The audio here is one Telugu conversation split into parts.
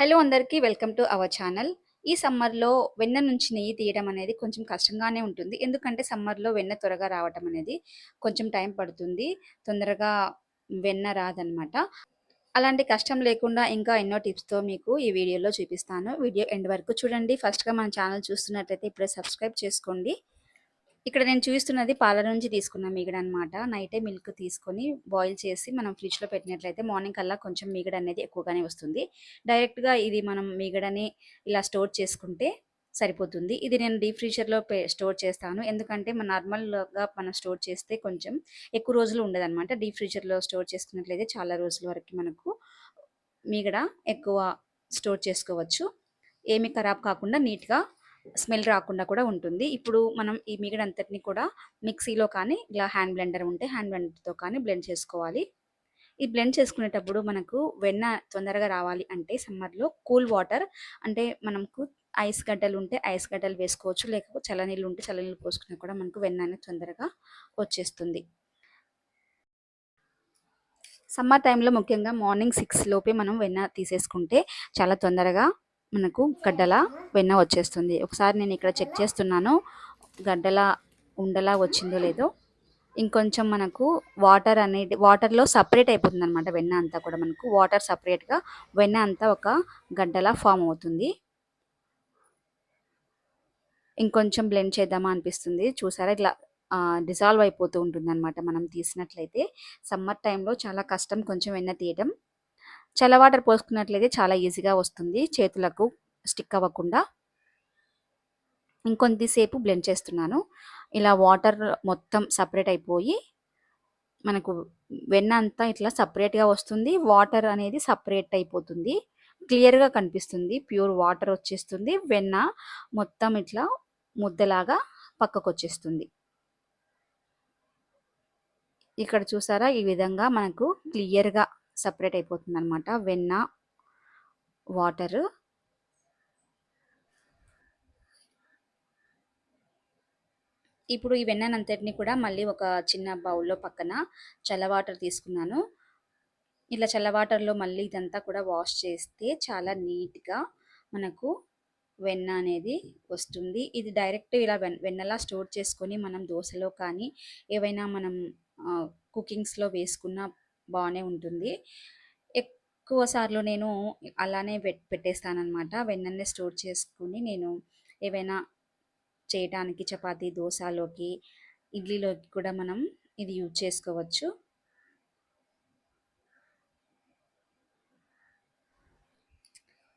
హలో అందరికీ వెల్కమ్ టు అవర్ ఛానల్. ఈ సమ్మర్లో వెన్న నుంచి నెయ్యి తీయడం అనేది కొంచెం కష్టంగానే ఉంటుంది. ఎందుకంటే సమ్మర్లో వెన్న త్వరగా రావటం అనేది కొంచెం టైం పడుతుంది. తొందరగా వెన్న రాదనమాట. అలాంటి కష్టం లేకుండా ఇంకా ఎన్నో టిప్స్తో మీకు ఈ వీడియోలో చూపిస్తాను. వీడియో ఎండ్ వరకు చూడండి. ఫస్ట్గా మన ఛానల్ చూస్తున్నట్లయితే ఇప్పుడే సబ్స్క్రైబ్ చేసుకోండి. ఇక్కడ నేను చూస్తున్నది పాల నుంచి తీసుకున్న మీగడ అనమాట నైటే మిల్క్ తీసుకొని బాయిల్ చేసి మనం ఫ్రిడ్జ్లో పెట్టినట్లయితే మార్నింగ్ కల్లా కొంచెం మీగడ అనేది ఎక్కువగానే వస్తుంది. డైరెక్ట్గా ఇది మనం మీగడని ఇలా స్టోర్ చేసుకుంటే సరిపోతుంది. ఇది నేను డీప్ ఫ్రీజర్లో స్టోర్ చేస్తాను. ఎందుకంటే మన నార్మల్గా మనం స్టోర్ చేస్తే కొంచెం ఎక్కువ రోజులు ఉండదన్నమాట. డీప్ ఫ్రీజర్లో స్టోర్ చేసుకున్నట్లయితే చాలా రోజుల వరకు మనకు మీగడ ఎక్కువ స్టోర్ చేసుకోవచ్చు. ఏమి ఖరాబ్ కాకుండా నీట్గా స్మెల్ రాకుండా కూడా ఉంటుంది. ఇప్పుడు మనం ఈ మిగడ అంతటిని కూడా మిక్సీలో కానీ ఇలా హ్యాండ్ బ్లెండర్ ఉంటే హ్యాండ్ బ్లెండర్తో కానీ బ్లెండ్ చేసుకోవాలి. ఈ బ్లెండ్ చేసుకునేటప్పుడు మనకు వెన్న తొందరగా రావాలి అంటే సమ్మర్లో కూల్ వాటర్ అంటే మనకు ఐస్ గడ్డలు ఉంటే ఐస్ గడ్డలు వేసుకోవచ్చు. లేకపోతే చల్లనీళ్ళు ఉంటే చల్లనీళ్ళు పోసుకున్నా కూడా మనకు వెన్న అనేది తొందరగా వచ్చేస్తుంది. సమ్మర్ టైంలో ముఖ్యంగా మార్నింగ్ సిక్స్ లోపే మనం వెన్న తీసేసుకుంటే చాలా తొందరగా మనకు గడ్డల వెన్న వచ్చేస్తుంది. ఒకసారి నేను ఇక్కడ చెక్ చేస్తున్నాను. గడ్డల ఉండలా వచ్చిందో లేదో. ఇంకొంచెం మనకు వాటర్ అనేది వాటర్లో సపరేట్ అయిపోతుంది అనమాట వెన్న అంతా కూడా మనకు. వాటర్ సపరేట్గా వెన్న అంతా ఒక గడ్డలా ఫామ్ అవుతుంది. ఇంకొంచెం బ్లెండ్ చేద్దామా అనిపిస్తుంది. చూసారా? ఇట్లా డిజాల్వ్ అయిపోతూ ఉంటుంది అనమాట మనం తీసినట్లయితే. సమ్మర్ టైంలో చాలా కష్టం కొంచెం వెన్న తీయడం చల్ల వాటర్ పోసుకున్నట్లయితే చాలా ఈజీగా వస్తుంది. చేతులకు స్టిక్ అవ్వకుండా ఇంకొంతసేపు బ్లెండ్ చేస్తున్నాను. ఇలా వాటర్ మొత్తం సపరేట్ అయిపోయి మనకు వెన్న అంతా ఇట్లా సపరేట్గా వస్తుంది. వాటర్ అనేది సపరేట్ అయిపోతుంది. క్లియర్గా కనిపిస్తుంది. ప్యూర్ వాటర్ వచ్చేస్తుంది. వెన్న మొత్తం ఇట్లా ముద్దలాగా పక్కకు వచ్చేస్తుంది ఇక్కడ చూసారా? ఈ విధంగా మనకు క్లియర్గా సపరేట్ అయిపోతుంది అనమాట వెన్న వాటర్. ఇప్పుడు ఈ వెన్ననంతటిని కూడా మళ్ళీ ఒక చిన్న బౌల్లో పక్కన చల్ల వాటర్ తీసుకున్నాను. ఇలా చల్ల వాటర్లో మళ్ళీ ఇదంతా కూడా వాష్ చేస్తే చాలా నీట్గా మనకు వెన్న అనేది వస్తుంది. ఇది డైరెక్ట్ ఇలా వెన్నలా స్టోర్ చేసుకొని మనం దోశలో కానీ ఏవైనా మనం కుకింగ్స్లో వేసుకున్న బాగానే ఉంటుంది. ఎక్కువ సార్లు నేను అలానే పెట్ పెట్టేస్తానమాట వెన్ననే స్టోర్ చేసుకుని నేను ఏవైనా చేయడానికి చపాతీ దోశలోకి ఇడ్లీలోకి కూడా మనం ఇది యూజ్ చేసుకోవచ్చు.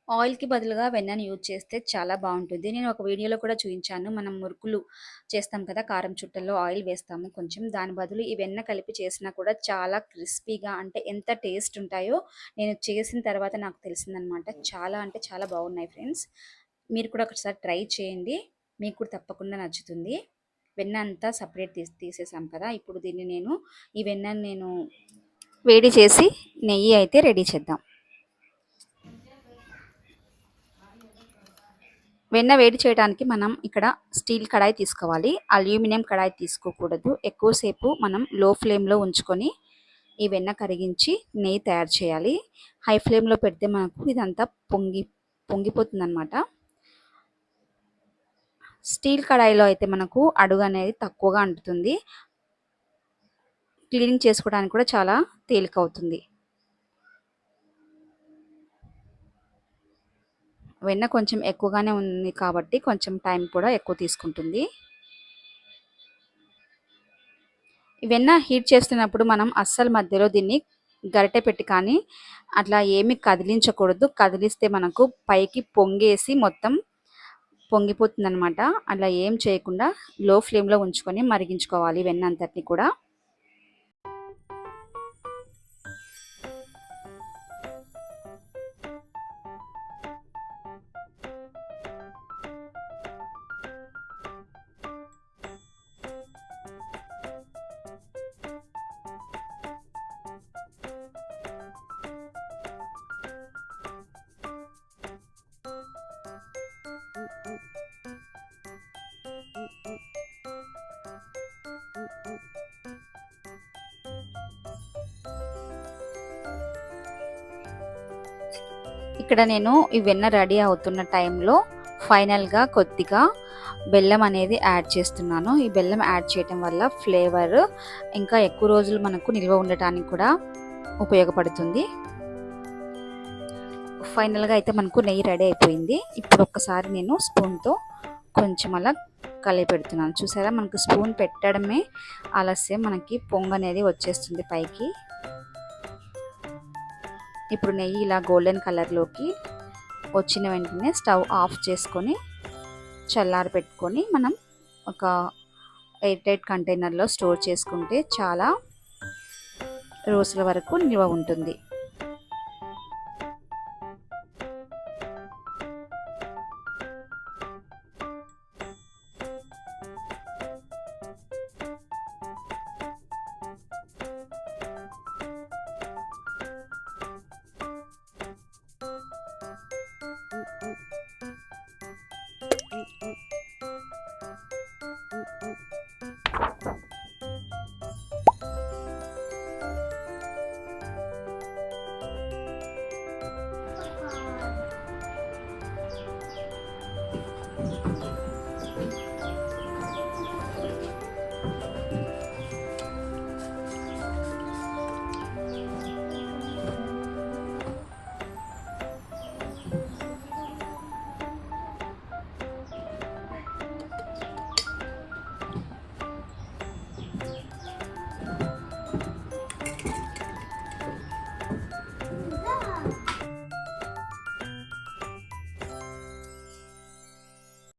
ఆయిల్కి బదులుగా వెన్నను యూజ్ చేస్తే చాలా బాగుంటుంది. నేను ఒక వీడియోలో కూడా చూపించాను. మనం మురుకులు చేస్తాం కదా కారం చుట్టల్లో ఆయిల్ వేస్తాము కొంచెం. దాని బదులు ఈ వెన్న కలిపి చేసినా కూడా చాలా క్రిస్పీగా అంటే ఎంత టేస్ట్ ఉంటాయో నేను చేసిన తర్వాత నాకు తెలిసిందనమాట. చాలా అంటే చాలా బాగున్నాయి ఫ్రెండ్స్. మీరు కూడా ఒకసారి ట్రై చేయండి. మీకు కూడా తప్పకుండా నచ్చుతుంది. వెన్న అంతా సపరేట్ తీసి తీసేసాం కదా. ఇప్పుడు దీన్ని నేను ఈ వెన్నను నేను వేడి చేసి నెయ్యి అయితే రెడీ చేద్దాం. వెన్న వేడి చేయడానికి మనం ఇక్కడ స్టీల్ కడాయి తీసుకోవాలి. అల్యూమినియం కడాయి తీసుకోకూడదు. ఎక్కువసేపు మనం లో ఫ్లేమ్లో ఉంచుకొని ఈ వెన్న కరిగించి నెయ్యి తయారు చేయాలి. హై ఫ్లేమ్లో పెడితే మనకు ఇదంతా పొంగి పొంగిపోతుంది అనమాట స్టీల్ కడాయిలో అయితే మనకు అడుగు అనేది తక్కువగా అంటుతుంది. క్లీనింగ్ చేసుకోవడానికి కూడా చాలా తేలిక అవుతుంది వెన్న కొంచెం ఎక్కువగానే ఉంది కాబట్టి కొంచెం టైం కూడా ఎక్కువ తీసుకుంటుంది. వెన్న హీట్ చేస్తున్నప్పుడు మనం అస్సలు మధ్యలో దీన్ని గరిటె పెట్టి కానీ అట్లా ఏమి కదిలించకూడదు. కదిలిస్తే మనకు పైకి పొంగేసి మొత్తం పొంగిపోతుంది అనమాట అలా ఏం చేయకుండా లో ఫ్లేమ్లో ఉంచుకొని మరిగించుకోవాలి వెన్న అంతటిని కూడా. ఇక్కడ నేను ఈ వెన్న రెడీ అవుతున్న టైంలో ఫైనల్గా కొద్దిగా బెల్లం అనేది యాడ్ చేస్తున్నాను. ఈ బెల్లం యాడ్ చేయటం వల్ల ఫ్లేవర్ ఇంకా ఎక్కువ రోజులు మనకు నిల్వ ఉండటానికి కూడా ఉపయోగపడుతుంది. ఫైనల్గా అయితే మనకు నెయ్యి రెడీ అయిపోయింది. ఇప్పుడు ఒక్కసారి నేను స్పూన్తో కొంచెం అలా కలిపి పెడుతున్నాను. చూసారా? మనకు స్పూన్ పెట్టడమే ఆలస్యం. మనకి పొంగు అనేది వచ్చేస్తుంది పైకి. ఇప్పుడు నెయ్యి ఇలా గోల్డెన్ కలర్లోకి వచ్చిన వెంటనే స్టవ్ ఆఫ్ చేసుకొని చల్లారి పెట్టుకొని మనం ఒక ఎయిర్ టైట్ కంటైనర్లో స్టోర్ చేసుకుంటే చాలా రోజుల వరకు నిల్వ ఉంటుంది.